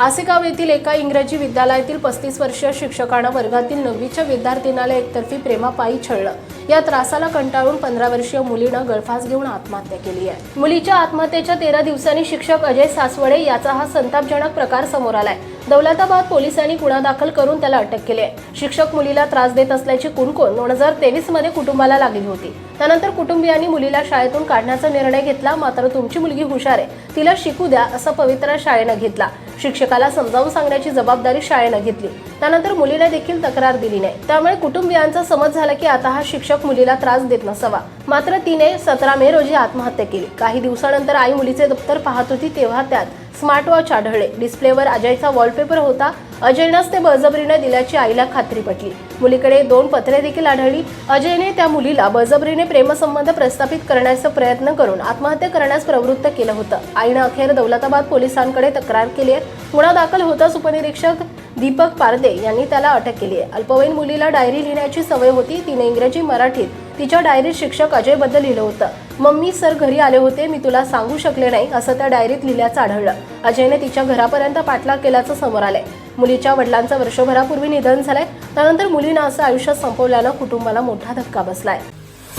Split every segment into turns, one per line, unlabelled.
आसेगाव येथील एका इंग्रजी विद्यालयातील पस्तीस वर्षीय शिक्षकानं वर्गातील नववीच्या विद्यार्थिनाला एकतर्फी प्रेमापायी छळलं. या त्रासाला कंटाळून पंधरा वर्षीय मुलीनं गळफास घेऊन आत्महत्या केली आहे. मुलीच्या आत्महत्येच्या तेरा दिवसांनी शिक्षक अजय सासवडे याचा हा संतापजनक प्रकार समोर आलाय. दौलताबाद पोलिसांनी गुन्हा दाखल करून त्याला अटक केली आहे. शिक्षक मुलीला त्रास देत असल्याची कुणकुण दोन हजार तेवीसमध्ये कुटुंबाला लागली होती. त्यानंतर कुटुंबियांनी मुलीला शाळेतून काढण्याचा निर्णय घेतला. मात्र तुमची मुलगी हुशार आहे. तिला शिकू द्या असा पवित्रा शाळेनं घेतला. शिक्षकाला समजावून सांगण्याची जबाबदारी शाळेनं घेतली. त्यानंतर मुलीने देखील तक्रार दिली नाही. त्यामुळे कुटुंबियांचा समज झाला की आता हा शिक्षक मुलीला त्रास देत नसावा. मात्र तिने सतरा मे रोजी आत्महत्या केली. काही दिवसानंतर आई मुलीचे दप्तर पाहत होती तेव्हा त्यात स्मार्टवॉच आढळले. डिस्प्लेवर अजयचा वॉलपेपर होता. अजयनंच ते बळजबरीने दिल्याची आईला खात्री पटली. मुलीकडे दोन पत्रे देखील आढळली. अजयने त्या मुलीला बळजबरीने प्रेमसंबंध प्रस्थापित करण्याचा प्रयत्न करून आत्महत्या करण्यास प्रवृत्त केलं होतं. आईनं अखेर दौलताबाद पोलिसांकडे तक्रार केली आहे. गुन्हा दाखल होताच उपनिरीक्षक दीपक पारदे यांनी त्याला अटक केली आहे. अल्पवयीन मुलीला डायरी लिहिण्याची सवय होती. तिने इंग्रजी मराठीत तिच्या डायरीत शिक्षक अजयबद्दल लिहिलं होतं. मम्मी सर घरी आले होते मी तुला सांगू शकले नाही असं त्या डायरीत लिहिल्याचं आढळलं. अजयने तिच्या घरापर्यंत पाठलाग केल्याचं समोर आलंय. मुलीच्या वडिलांचं वर्षभरापूर्वी निधन झालंय त्यानंतर मुलीनं असं आयुष्य संपवल्यानं कुटुंबाला मोठा धक्का बसलाय.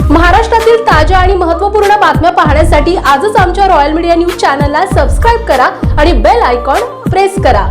महाराष्ट्रातील ताज्या आणि महत्त्वपूर्ण बातम्या पाहण्यासाठी आजच आमच्या रॉयल मीडिया न्यूज चॅनलला सबस्क्राईब करा आणि बेल आयकॉन प्रेस करा.